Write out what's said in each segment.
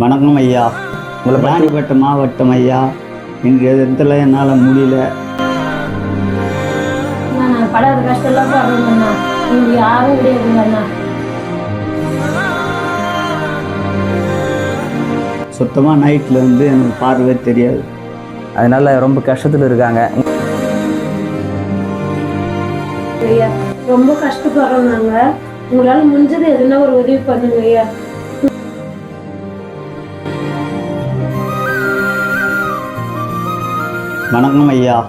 வணக்கம் ஐயா. உங்களை ராணிப்பேட்டை மாவட்டம் ஐயா. இன்றைய தினத்தில் என்னால் முடியல. படாத கஷ்டம்லாம் பாருங்கண்ணா இங்கே யாரும் கிடையாதுங்கண்ணா சுத்தமாக நைட்டில் வந்து எனக்கு பார்வை தெரியாது. அதனால ரொம்ப கஷ்டத்தில் இருக்காங்க. ஐயா ரொம்ப கஷ்டப்படுறோம் நாங்கள் உங்களால் முடிஞ்சது எதுனா ஒரு உதவி பண்ணுங்க ஐயா. வணக்கம் ஐயா.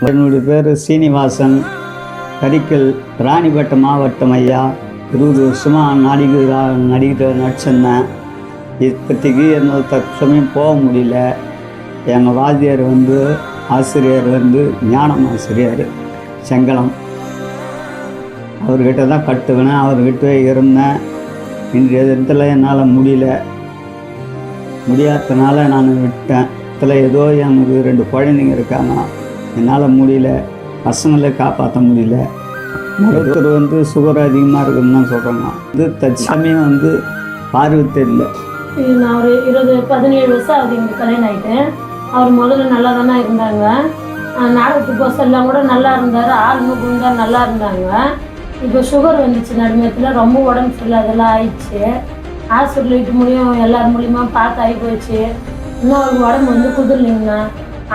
என்னுடைய பேர் சீனிவாசன் கரிக்கல் ராணிப்பேட்டை மாவட்டம் ஐயா. இருபது வருஷமாக நடிகை நடிகர் நடிச்சிருந்தேன் இப்போதைக்கு என்னால் தற்சமயம் போக முடியல. எங்கள் வாத்தியார் வந்து ஆசிரியர் வந்து ஞானம் ஆசிரியர் செங்கலம். அவர்கிட்ட தான் கற்றுக்கினேன் அவர்கிட்ட இருந்தேன். இன்றைய தினத்தில் என்னால் முடியல. முடியாததுனால நான் விட்டேன். இதில் ஏதோ எனக்கு ரெண்டு குழந்தைங்க இருக்காங்க. என்னால் முடியல. பசங்களை காப்பாற்ற முடியல. மருத்துவர் வந்து சுகர் அதிகமாக இருக்குன்னு தான் சொல்கிறாங்க இது தற்சமயம் வந்து பார்வை தெரியல. நான் ஒரு இருபது பதினேழு வருஷம் ஆகுது எங்களுக்கு கல்யாணம் ஆகிட்டேன் அவர் முதல்ல நல்லா தானே இருந்தாங்க. ஆஹ் நாடகத்துக்கு எல்லாம் கூட நல்லா இருந்தார். ஆளுமை குண்டா நல்லா இருந்தாங்க. இப்போ சுகர் வந்துச்சு நடுமத்தில் ரொம்ப உடம்பு சரியில்லை அதெல்லாம் ஆயிடுச்சு ஹாஸ்பிட்டல் இட்டு மூலியம் எல்லார் மூலியமாக பார்த்து ஆகி போச்சு. இன்னும் அவருக்கு உடம்பு வந்து குதிரலைங்கண்ணா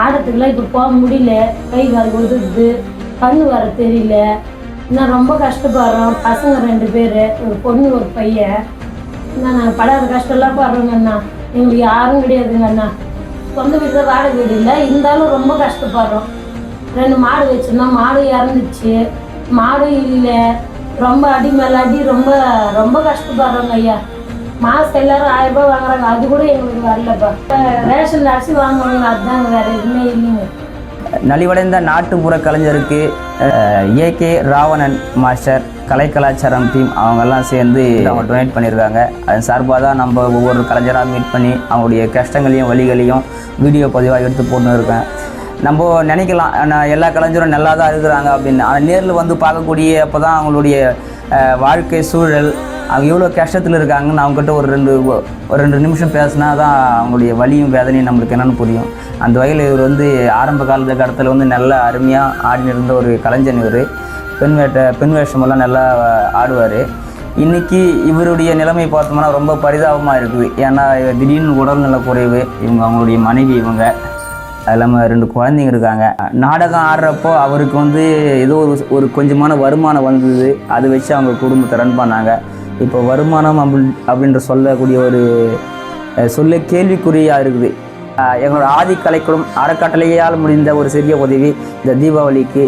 ஆடத்துக்குலாம் இப்போ போக முடியல. கை கால் உதுருது கண்ணு வர தெரியல. நான் ரொம்ப கஷ்டப்படுறோம் பசங்க ரெண்டு பேர் ஒரு பொண்ணு ஒரு பையன். நான் நாங்கள் படாத கஷ்டம்லாம் படுறோங்கண்ணா எங்களுக்கு யாரும் கிடையாதுங்க அண்ணா. சொந்த வீட்டில் வாடகை வீடு இல்லை. இருந்தாலும் ரொம்ப கஷ்டப்படுறோம். ரெண்டு மாடு வச்சிருந்தோம். மாடு இறந்துச்சு. மாடு இல்லை. ரொம்ப அடி மேலே அடி ரொம்ப ரொம்ப கஷ்டப்படுறோங்க ஐயா. மாதம் எல்லாரும் ஆயிரம் ரூபாய் வாங்குறாங்க. அது கூட எங்களுக்கு வரலப்பா. ரேஷன் அரிசி வாங்குவாங்க அதுதாங்க வேற எதுவுமே இல்லைங்க. நலிவடைந்த நாட்டுப்புற கலைஞருக்கு ஏகே ராவணன் மாஸ்டர் கலை கலாச்சாரம் டீம் அவங்கெல்லாம் சேர்ந்து அவங்க டொனேட் பண்ணியிருக்காங்க. அதன் சார்பாக தான் நம்ம ஒவ்வொரு கலைஞராக மீட் பண்ணி அவங்களுடைய கஷ்டங்களையும் வழிகளையும் வீடியோ பதிவாக எடுத்து போட்டு இருக்கேன். நம்ம நினைக்கலாம் எல்லா கலைஞரும் நல்லா தான் இருக்கிறாங்க அப்படின்னு. ஆனால் நேரில் வந்து பார்க்கக்கூடிய அப்போ தான் அவங்களுடைய வாழ்க்கை சூழல் அவங்க எவ்வளோ கஷ்டத்தில் இருக்காங்கன்னு அவங்ககிட்ட ஒரு ரெண்டு ஒரு ரெண்டு நிமிஷம் பேசினா தான் அவங்களுடைய வலியும் வேதனையும் நம்மளுக்கு என்னென்னு புரியும். அந்த வகையில் இவர் வந்து ஆரம்ப காலத்து கடத்தில் வந்து நல்லா அருமையாக ஆடின்னு இருந்த ஒரு கலைஞன் இவர். பெண் வேட்ட பெண் வேஷமெல்லாம் நல்லா ஆடுவார். இன்றைக்கி இவருடைய நிலைமை பார்த்தோம்னா ரொம்ப பரிதாபமாக இருக்குது. ஏன்னா திடீர்னு உடல்நல குறைவு இவங்க அவங்களுடைய மனைவி இவங்க அது இல்லாமல் ரெண்டு குழந்தைங்க இருக்காங்க. நாடகம் ஆடுறப்போ அவருக்கு வந்து ஏதோ ஒரு ஒரு கொஞ்சமான வருமானம் வந்தது. அதை வச்சு அவங்க குடும்பத்தை ரன் பண்ணாங்க. இப்போ வருமானம் அப்படி அப்படின்ற சொல்லக்கூடிய ஒரு சொல்ல கேள்விக்குறியாக இருக்குது. எங்களோட ஆதி கலைக்குடும் அறக்கட்டளையால் முடிந்த ஒரு சிறிய உதவி இந்த தீபாவளிக்கு.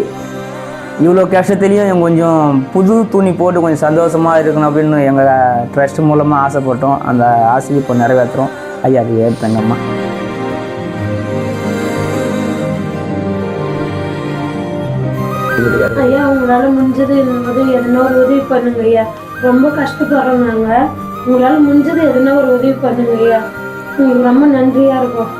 இவ்வளோ கஷ்டத்துலேயும் கொஞ்சம் புது துணி போட்டு கொஞ்சம் சந்தோஷமாக இருக்கணும் அப்படின்னு எங்கள் ட்ரஸ்ட் மூலமாக ஆசைப்பட்டோம். அந்த ஆசையை இப்போ நிறைவேற்றுறோம். ஐயா அது ஏற்றுங்கம்மா ஐயா உங்களால முடிஞ்சது உதவி உதவி பண்ணுங்க ஐயா. ரொம்ப கஷ்டப்படுறோம் நாங்கள் உங்களால் முடிஞ்சது எதுனா ஒரு உதவி பண்ணுங்க ஐயா உங்களுக்கு ரொம்ப நன்றியாக இருக்கும்.